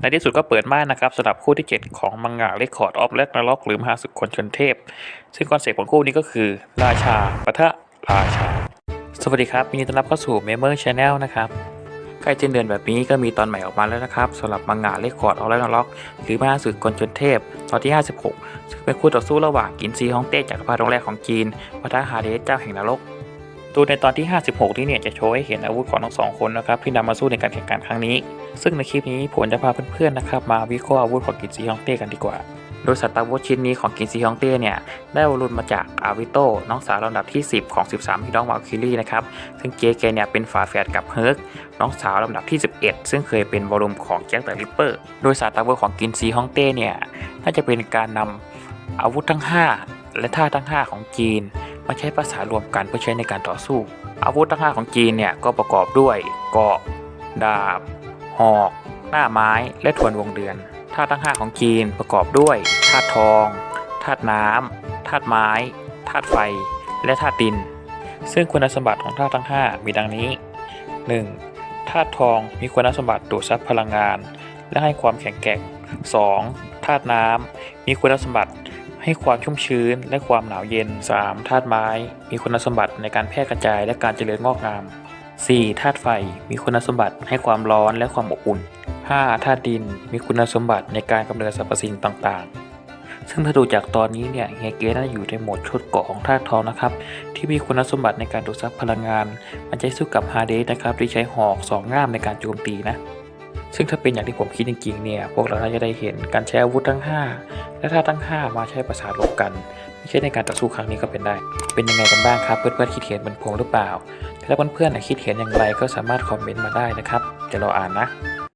ในที่สุดก็เปิดม่านนะครับสำหรับคู่ที่ 7 ของมังงะเรคคอร์ดออฟแลกนาล็อกหรือมหาศึกคนชนเทพ ซึ่งคอนเซ็ปต์ของคู่นี้ก็คือราชาปะทะราชา สวัสดีครับยินดีต้อนรับเข้าสู่ m e m e r Channel นะครับใกล้สิ้นเดือนแบบนี้ก็มีตอนใหม่ออกมาแล้วนะครับสำหรับมังงะเรคคอร์ดออฟแลกนาล็อกหรือมหาศึกคนชนเทพ ตอนที่ 56 ซึ่งเป็นคู่ต่อสู้ระหว่างกินซีฮ่องเต้จากรพรรองค์แรกของจีนปะทะฮาเดสเจ้าแห่งนรก ตัวในตอนที่ 56 ที่เนี่ยจะโชว์ให้เห็นอาวุธของทั้งสองคนนะครับที่นำมาสู้ในการแข่งขันครั้งนี้ ซึ่งในคลิปนี้ผมจะพาเพื่อนๆนะครับมาวิเคราะห์อาวุธของกินซีฮองเต้กันดีกว่า โดยสัตว์อาวุธชิ้นนี้ของกินซีฮองเต้เนี่ยได้อรุณมาจากอาวิโต้น้องสาวลำดับที่ 10 ของ 13พี่น้องวาลคิรีนะครับซึ่งเจแกเนี่ยเป็นฝาแฝดกับเฮิร์กน้องสาวลำดับที่ 11 ซึ่งเคยเป็นวอลลุ่มของแจ็คเดอะริปเปอร์โดยสัตว์อาวุธของกินซีฮองเต้เนี่ยน่าจะเป็นการนำอาวุธทั้ง 5 และท่าทั้ง 5 ของจีน มาใช้ภาษารวมกันเพื่อใช้ในการต่อสู้ อาวุธทั้งห้าของจีนเนี่ยก็ประกอบด้วยเกราะ ดาบ หอก หน้าไม้ และทวนวงเดือนธาตุทั้งห้าของจีนประกอบด้วยธาตุทองธาตุน้ำธาตุไม้ธาตุไฟ และธาตุดิน ซึ่งคุณสมบัติของธาตุทั้ง 5 มีดังนี้ 1. ธาตุทองมีคุณสมบัติดูดซับพลังงาน และให้ความแข็งแกร่ง 2. ธาตุน้ำมีคุณสมบัติ ให้ความชุ่มชื้นและความหนาวเย็น 3. ธาตุไม้ มีคุณสมบัติในการแพร่กระจายและการเจริญงอกงาม 4. ธาตุไฟ มีคุณสมบัติให้ความร้อนและความอบอุ่น 5. ธาตุดิน มีคุณสมบัติในการกำเนิดสรรพสิ่งต่างๆ ซึ่งถ้าดูจากตอนนี้เนี่ยเฮเกน่าอยู่ในโหมดชุดเกาะของธาตุทองนะครับ ที่มีคุณสมบัติในการดูดซับพลังงาน มันจะสู้กับฮาเดสนะครับที่ใช้หอกสองง่ามในการโจมตีนะ ซึ่งถ้าเป็นอย่างที่ผมคิดจริงๆเนี่ย พวกเราน่าจะได้เห็นการใช้อาวุธทั้ง 5 และถ้าทั้ง 5 มาใช้ประสานรบกัน ไม่ใช่ในการต่อสู้ครั้งนี้ก็เป็นได้ เป็นยังไงกันบ้างครับ เพื่อนๆคิดเห็นเหมือนผมหรือเปล่า ถ้าเพื่อนๆน่ะคิดเห็นอย่างไรก็สามารถคอมเมนต์มาได้นะครับจะรออ่านนะ